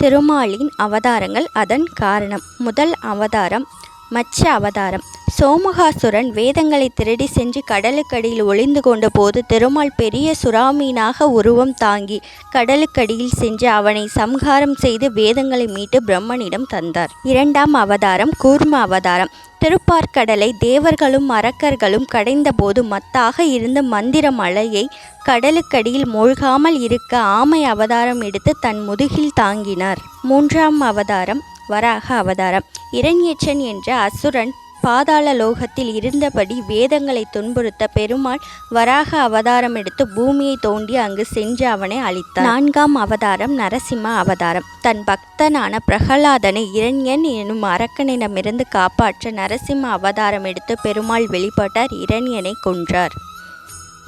திருமாலின் அவதாரங்கள் அதன் காரணம். முதல் அவதாரம் மச்ச அவதாரம். சோமகாசுரன் வேதங்களை திருடி சென்று கடலுக்கடியில் ஒளிந்து கொண்ட போது திருமால் பெரிய சுறாமீனாக உருவம் தாங்கி கடலுக்கடியில் சென்று அவனை சம்ஹாரம் செய்து வேதங்களை மீட்டு பிரம்மனிடம் தந்தார். இரண்டாம் அவதாரம் கூர்ம அவதாரம். திருப்பார்கடலை தேவர்களும் அரக்கர்களும் கடைந்தபோது மத்தாக இருந்த மந்திர மலையை கடலுக்கடியில் மூழ்காமல் இருக்க ஆமை அவதாரம் எடுத்து தன் முதுகில் தாங்கினார். மூன்றாம் அவதாரம் வராக அவதாரம். இரண்யச்சன் என்ற அசுரன் பாதாள லோகத்தில் இருந்தபடி வேதங்களை துன்புறுத்த பெருமாள் வராக அவதாரம் எடுத்து பூமியை தோண்டி அங்கு சென்று அவனை அழித்தார். நான்காம் அவதாரம் நரசிம்ம அவதாரம். தன் பக்தனான பிரகலாதனை இரண்யன் எனும் அரக்கனிடமிருந்து காப்பாற்ற நரசிம்ம அவதாரம் எடுத்து பெருமாள் வெளிப்பட்டார் இரண்யனை கொன்றார்.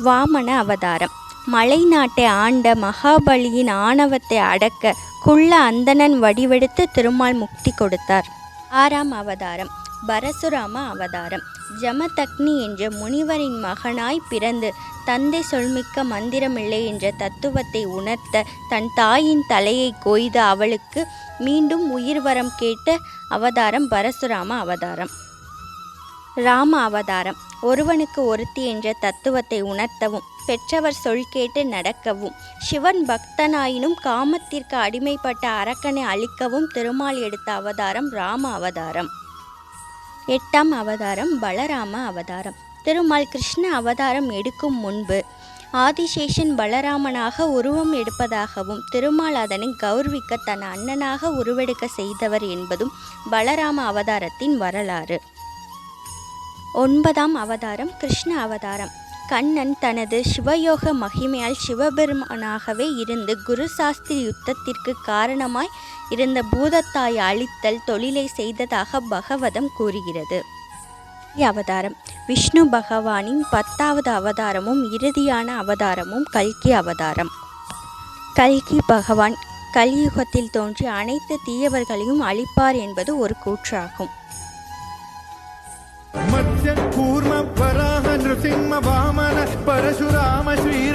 வாமன அவதாரம். மலை நாட்டை ஆண்ட மகாபலியின் ஆணவத்தை அடக்க குள்ள அந்தணன் வடிவெடுத்து திருமால் முக்தி கொடுத்தார். ஆறாம் அவதாரம் பரசுராம அவதாரம். ஜமதக்னி என்ற முனிவரின் மகனாய் பிறந்து தந்தை சொல்மிக்க மந்திரமில்லை என்ற தத்துவத்தை உணர்த்த தன் தாயின் தலையை கொய்து அவளுக்கு மீண்டும் உயிர் வரம் கேட்ட அவதாரம் பரசுராம அவதாரம். ராம அவதாரம் ஒருவனுக்கு ஒருத்தி என்ற தத்துவத்தை உணர்த்தவும் பெற்றவர் சொல் கேட்டு நடக்கவும் சிவன் பக்தனாயினும் காமத்திற்கு அடிமைப்பட்ட அரக்கனை அழிக்கவும் திருமால் எடுத்த அவதாரம் ராம அவதாரம். எட்டாம் அவதாரம் பலராம அவதாரம். திருமால் கிருஷ்ண அவதாரம் எடுக்கும் முன்பு ஆதிசேஷன் பலராமனாக உருவம் எடுப்பதாகவும் திருமால் அதனை கௌரவிக்க தன் அண்ணனாக உருவெடுக்க செய்தவர் என்பதும் பலராம அவதாரத்தின் வரலாறு. ஒன்பதாம் அவதாரம் கிருஷ்ண அவதாரம். கண்ணன் தனது சிவயோக மகிமையால் சிவபெருமானாகவே இருந்து குரு சாஸ்திரி யுத்தத்திற்கு காரணமாய் இருந்த பூதத்தாய் அழித்தல் தொழிலை செய்ததாக பகவதம் கூறுகிறது. அவதாரம். விஷ்ணு பகவானின் பத்தாவது அவதாரமும் இறுதியான அவதாரமும் கல்கி அவதாரம். கல்கி பகவான் கலியுகத்தில் தோன்றி அனைத்து தீயவர்களையும் அழிப்பார் என்பது ஒரு கூற்றாகும். కూర్మ వరాహ నృసింహ వామన పరశురామ శ్రీ